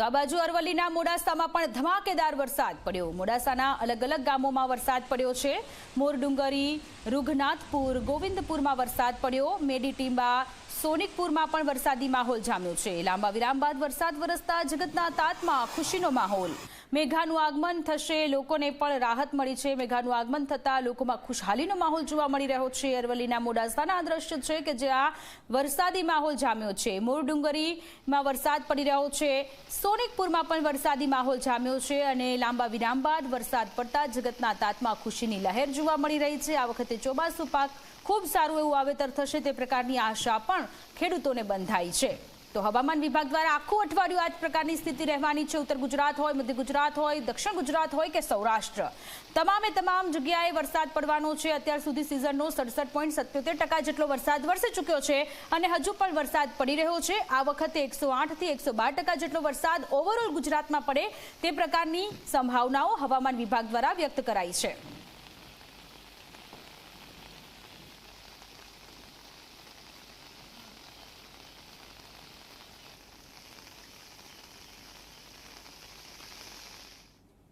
તો આ બાજુ અરવલ્લીના મોડાસામાં પણ ધમાકેદાર વરસાદ પડ્યો. મોડાસાના અલગ અલગ ગામોમાં વરસાદ પડ્યો છે. મોરડુંગરી, રૂઘનાથપુર, ગોવિંદપુરમાં વરસાદ પડ્યો. મેડીટીંબા, સોનિકપુરમાં પણ વરસાદી માહોલ જામ્યો છે. લાંબા વિરામ બાદ વરસાદ વરસતા જગતના તાતમાં ખુશીનો માહોલ. મેઘાનું આગમન થશે, લોકોને પણ રાહત મળી છે. મેઘાનું આગમન થતાં લોકોમાં ખુશહાલીનો માહોલ જોવા મળી રહ્યો છે. અરવલ્લીના મોડાસાના આ દ્રશ્ય છે કે જ્યાં વરસાદી માહોલ જામ્યો છે. મોરડુંગરીમાં વરસાદ પડી રહ્યો છે. સોનિકપુરમાં પણ વરસાદી માહોલ જામ્યો છે અને લાંબા વિરામ બાદ વરસાદ પડતા જગતના તાતમાં ખુશીની લહેર જોવા મળી રહી છે. આ વખતે ચોમાસુ પાક ખૂબ સારું એવું વાવેતર થશે. તે પ્રકારની આશા પણ ખેડૂતોને બંધાઈ છે. તો હવામાન વિભાગ દ્વારા આખું અઠવાડિયું આ જ પ્રકારની સ્થિતિ રહેવાની છે. ઉત્તર ગુજરાત હોય, મધ્ય ગુજરાત હોય, દક્ષિણ ગુજરાત હોય કે સૌરાષ્ટ્ર. તમામે તમામ જગ્યાએ વરસાદ પડવાનો છે. અત્યાર સુધી સિઝનનો સડસઠ પોઈન્ટ સત્યોતેર ટકા જેટલો વરસાદ વરસી ચૂક્યો છે અને હજુ પણ વરસાદ પડી રહ્યો છે. આ વખતે એકસો આઠથી એકસો બાર ટકા જેટલો વરસાદ ઓવરઓલ ગુજરાતમાં પડે તે પ્રકારની સંભાવનાઓ હવામાન વિભાગ દ્વારા વ્યક્ત કરાઈ છે.